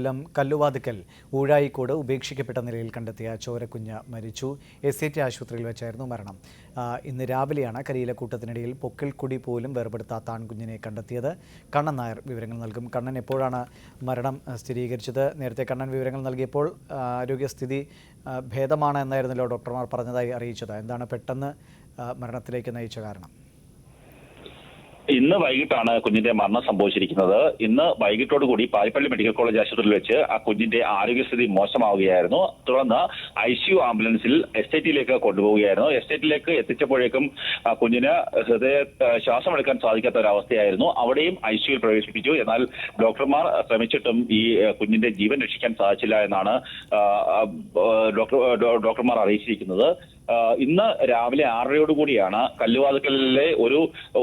കൊല്ലം കല്ലുവാതുക്കൽ ഊഴായിക്കോട് ഉപേക്ഷിക്കപ്പെട്ട നിലയിൽ കണ്ടെത്തിയ ചോരക്കുഞ്ഞ് മരിച്ചു. എസ് ടി ആശുപത്രിയിൽ വെച്ചായിരുന്നു മരണം. ഇന്ന് രാവിലെയാണ് കരിയിലെ കൂട്ടത്തിനിടയിൽ പൊക്കിൾക്കുടി പോലും വേർപെടുത്താത്ത ആൺകുഞ്ഞിനെ കണ്ടെത്തിയത്. കണ്ണൻ നായർ വിവരങ്ങൾ നൽകും. കണ്ണൻ എപ്പോഴാണ് മരണം സ്ഥിരീകരിച്ചത്? നേരത്തെ കണ്ണൻ വിവരങ്ങൾ നൽകിയപ്പോൾ ആരോഗ്യസ്ഥിതി ഭേദമാണ് എന്നായിരുന്നല്ലോ ഡോക്ടർമാർ പറഞ്ഞതായി അറിയിച്ചത്. എന്താണ് പെട്ടെന്ന് മരണത്തിലേക്ക് നയിച്ച കാരണം? ഇന്ന് വൈകിട്ടാണ് കുഞ്ഞിന്റെ മരണം സംഭവിച്ചിരിക്കുന്നത്. ഇന്ന് വൈകിട്ടോട് കൂടി പാരിപ്പള്ളി മെഡിക്കൽ കോളേജ് ആശുപത്രിയിൽ വെച്ച് ആ കുഞ്ഞിന്റെ ആരോഗ്യസ്ഥിതി മോശമാവുകയായിരുന്നു. തുടർന്ന് ഐ സി യു ആംബുലൻസിൽ എസ്റ്റേറ്റിലേക്ക് കൊണ്ടുപോവുകയായിരുന്നു. എസ്റ്റേറ്റിലേക്ക് എത്തിച്ചപ്പോഴേക്കും കുഞ്ഞിന് ഹൃദയ ശ്വാസമെടുക്കാൻ സാധിക്കാത്ത ഒരവസ്ഥയായിരുന്നു അവിടെയും ഐ സിയുയിൽ പ്രവേശിപ്പിച്ചു. എന്നാൽ ഡോക്ടർമാർ ശ്രമിച്ചിട്ടും ഈ കുഞ്ഞിന്റെ ജീവൻ രക്ഷിക്കാൻ സാധിച്ചില്ല എന്നാണ് ഡോക്ടർ ഡോക്ടർമാർ അറിയിച്ചിരിക്കുന്നത്. ഇന്ന് രാവിലെ ആറരയോടുകൂടിയാണ് കല്ലുവാതുക്കലിലെ ഒരു ആ,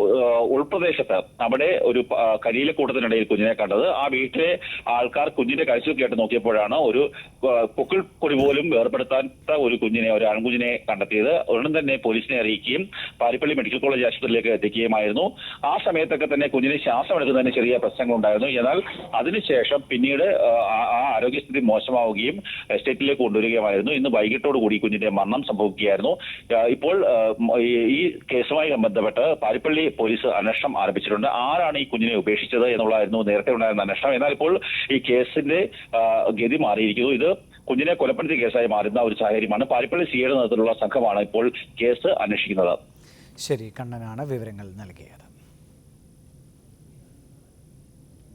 ഉൾപ്രദേശത്ത് അവിടെ ഒരു കരിയിലെ കൂട്ടത്തിനിടയിൽ കുഞ്ഞിനെ കണ്ടത്. ആ വീട്ടിലെ ആൾക്കാർ കുഞ്ഞിന്റെ കഴിച്ചു കേട്ട് നോക്കിയപ്പോഴാണ് ഒരു പൊക്കിൾ കൊടി പോലും വേർപെടുത്താത്ത ഒരു കുഞ്ഞിനെ ഒരു ആൺകുഞ്ഞിനെ കണ്ടെത്തിയത്. ഉടൻ തന്നെ പോലീസിനെ അറിയിക്കുകയും പാരിപ്പള്ളി മെഡിക്കൽ കോളേജ് ആശുപത്രിയിലേക്ക് എത്തിക്കുകയുമായിരുന്നു. ആ സമയത്തൊക്കെ തന്നെ കുഞ്ഞിന് ശ്വാസം എടുക്കുന്നതിന് ചെറിയ പ്രശ്നങ്ങൾ ഉണ്ടായിരുന്നു എന്നാൽ അതിനുശേഷം പിന്നീട് ആ, ആരോഗ്യസ്ഥിതി മോശമാവുകയും എസ്റ്റേറ്റിലേക്ക് കൊണ്ടുവരികയുമായിരുന്നു. ഇന്ന് വൈകിട്ടോട് കൂടി കുഞ്ഞിന്റെ മരണം സംഭവിക്കുകയായിരുന്നു. ഇപ്പോൾ ഈ കേസുമായി ബന്ധപ്പെട്ട് പാരിപ്പള്ളി പോലീസ് അന്വേഷണം ആരംഭിച്ചിട്ടുണ്ട്. ആരാണ് ഈ കുഞ്ഞിനെ ഉപേക്ഷിച്ചത് എന്നുള്ളതായിരുന്നു നേരത്തെ ഉണ്ടായിരുന്ന അന്വേഷണം. എന്നാൽ ഇപ്പോൾ ഈ കേസിന്റെ ഗതി മാറിയിരിക്കുന്നു. ഇത് കുഞ്ഞിനെ കൊലപ്പെടുത്തിയ കേസായി മാറുന്ന ഒരു സാഹചര്യമാണ്. പാരിപ്പള്ളി സിയുടെ നേതൃത്വത്തിലുള്ള സംഘമാണ് ഇപ്പോൾ കേസ് അന്വേഷിക്കുന്നത്. ശരി കണ്ണനാണ് വിവരങ്ങൾ നൽകിയത്.